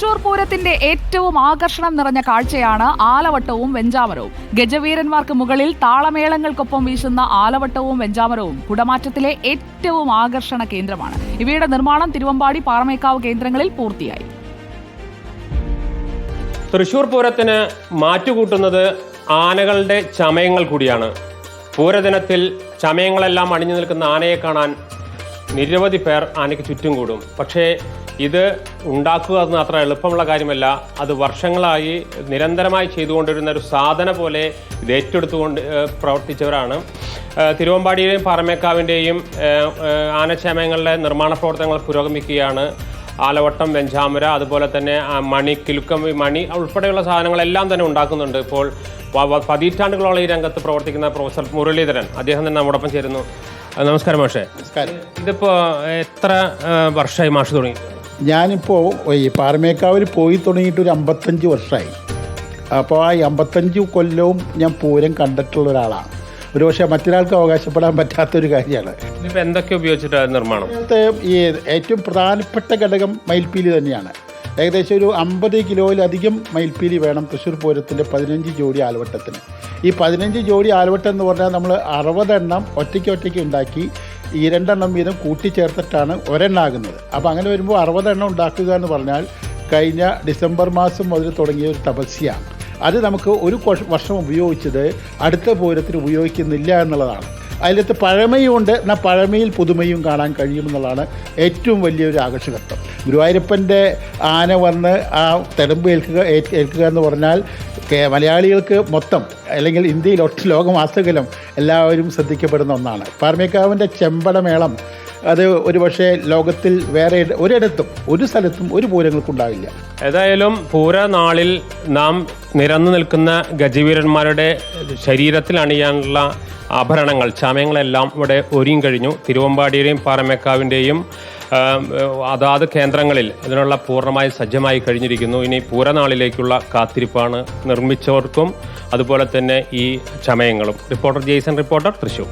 തൃശൂർ പൂരത്തിന്റെ ഏറ്റവും ആകർഷണം നിറഞ്ഞ കാഴ്ചയാണ് ആലവട്ടവും വെഞ്ചാമരവും. ഗജവീരന്മാർക്ക് മുകളിൽ താളമേളങ്ങൾക്കൊപ്പം വീശുന്ന ആലവട്ടവും വെഞ്ചാമരവും കുടമാറ്റത്തിലെ ഏറ്റവും ആകർഷണ കേന്ദ്രമാണ്. ഇവയുടെ നിർമ്മാണം തിരുവമ്പാടി പാറമേക്കാവ് കേന്ദ്രങ്ങളിൽ പൂർത്തിയായി. തൃശൂർ പൂരത്തിന് മാറ്റുകൂട്ടുന്നത് ആനകളുടെ ചമയങ്ങൾ കൂടിയാണ്. പൂരദിനത്തിൽ ചമയങ്ങളെല്ലാം അണിഞ്ഞു നിൽക്കുന്ന ആനയെ കാണാൻ നിരവധി പേർ ആനയ്ക്ക് ചുറ്റും കൂടും. പക്ഷേ ഇത് ഉണ്ടാക്കുക എന്ന് അത്ര എളുപ്പമുള്ള കാര്യമല്ല. അത് വർഷങ്ങളായി നിരന്തരമായി ചെയ്തുകൊണ്ടിരുന്ന ഒരു സാധന പോലെ ഇത് ഏറ്റെടുത്തുകൊണ്ട് പ്രവർത്തിച്ചവരാണ്. തിരുവമ്പാടിയിലെയും പാറമേക്കാവിന്റെയും ആനച്ചേമയങ്ങളുടെ നിർമ്മാണ പ്രവർത്തനങ്ങൾ പുരോഗമിക്കുകയാണ്. ആലവട്ടം വെഞ്ചാമര അതുപോലെ തന്നെ മണി കിലുക്കം മണി ഉൾപ്പെടെയുള്ള സാധനങ്ങളെല്ലാം തന്നെ ഉണ്ടാക്കുന്നുണ്ട് ഇപ്പോൾ. പതിറ്റാണ്ടുകളോളം ഈ രംഗത്ത് പ്രവർത്തിക്കുന്ന പ്രൊഫസർ മുരളീധരൻ. അദ്ദേഹം തന്നെ നമ്മോടൊപ്പം ചേരുന്നു. നമസ്കാരം മാഷേ. നമസ്കാരം. ഇതിപ്പോ എത്ര വർഷമായി മാഷ് തുടങ്ങി? ഞാനിപ്പോൾ ഈ പാറമേക്കാവിൽ പോയി തുടങ്ങിയിട്ട് ഒരു അമ്പത്തഞ്ച് വർഷമായി അപ്പോൾ ആ അമ്പത്തഞ്ച് കൊല്ലവും ഞാൻ പൂരം കണ്ടിട്ടുള്ള ഒരാളാണ് ഒരു പക്ഷേ മറ്റൊരാൾക്ക് അവകാശപ്പെടാൻ പറ്റാത്തൊരു കാര്യമാണ്. ഇപ്പം എന്തൊക്കെ ഉപയോഗിച്ചിട്ടാണ് നിർമ്മാണം? ഈ ഏറ്റവും പ്രധാനപ്പെട്ട ഘടകം മയിൽപ്പീലി തന്നെയാണ്. ഏകദേശം ഒരു അമ്പത് കിലോയിലധികം മയിൽപ്പീലി വേണം തൃശ്ശൂർ പൂരത്തിന്റെ പതിനഞ്ച് ജോഡി ആൽവട്ടത്തിന്. ഈ പതിനഞ്ച് ജോഡി ആൽവട്ടം എന്ന് പറഞ്ഞാൽ നമ്മൾ അറുപതെണ്ണം ഒറ്റയ്ക്ക് ഒറ്റയ്ക്ക് ഉണ്ടാക്കി ഈ രണ്ടെണ്ണം വീതം കൂട്ടിച്ചേർത്തിട്ടാണ് ഒരെണ്ണാകുന്നത്. അപ്പോൾ അങ്ങനെ വരുമ്പോൾ അറുപതെണ്ണം ഉണ്ടാക്കുക എന്ന് പറഞ്ഞാൽ കഴിഞ്ഞ ഡിസംബർ മാസം മുതൽ തുടങ്ങിയ ഒരു തപസ്യാണ് അത് നമുക്ക് ഒരു വർഷം ഉപയോഗിച്ചത് അടുത്ത പൂരത്തിന് ഉപയോഗിക്കുന്നില്ല എന്നുള്ളതാണ്. അതിലത്ത് പഴമയുമുണ്ട് എന്നാൽ പഴമയിൽ പുതുമയും കാണാൻ കഴിയുമെന്നുള്ളതാണ് ഏറ്റവും വലിയൊരു ആകർഷകത്വം. ഗുരുവായൂരപ്പന്റെ ആന വന്ന് ആ തെടുമ്പ് ഏൽക്കുക ഏൽക്കുക എന്ന് പറഞ്ഞാൽ മലയാളികൾക്ക് മൊത്തം അല്ലെങ്കിൽ ഇന്ത്യയിൽ ഒട്ട് ലോകമാസകലം എല്ലാവരും ശ്രദ്ധിക്കപ്പെടുന്ന ഒന്നാണ്. പാർമേക്കാവിന്റെ ചെമ്പടമേളം അത് ഒരുപക്ഷെ ലോകത്തിൽ വേറെ ഒരിടത്തും ഒരു സ്ഥലത്തും ഒരു പൂരങ്ങൾക്കുണ്ടാവില്ല ഏതായാലും പൂരനാളിൽ നാം നിരന്നു നിൽക്കുന്ന ഗജവീരന്മാരുടെ ശരീരത്തിൽ അണിയാനുള്ള ആഭരണങ്ങൾ. ചമയങ്ങളെല്ലാം ഇവിടെ ഒരുങ്ങി കഴിഞ്ഞു. തിരുവമ്പാടിയുടെയും പാറമേക്കാവിന്റെയും അതാത് കേന്ദ്രങ്ങളിൽ അതിനുള്ള പൂർണമായി സജ്ജമായി കഴിഞ്ഞിരിക്കുന്നു. ഇനി പൂരനാളിലേക്കുള്ള കാത്തിരിപ്പാണ് നിർമ്മിച്ചവർക്കും അതുപോലെ തന്നെ ഈ ചമയങ്ങളും. Reporter Jaison reporter Thrissur.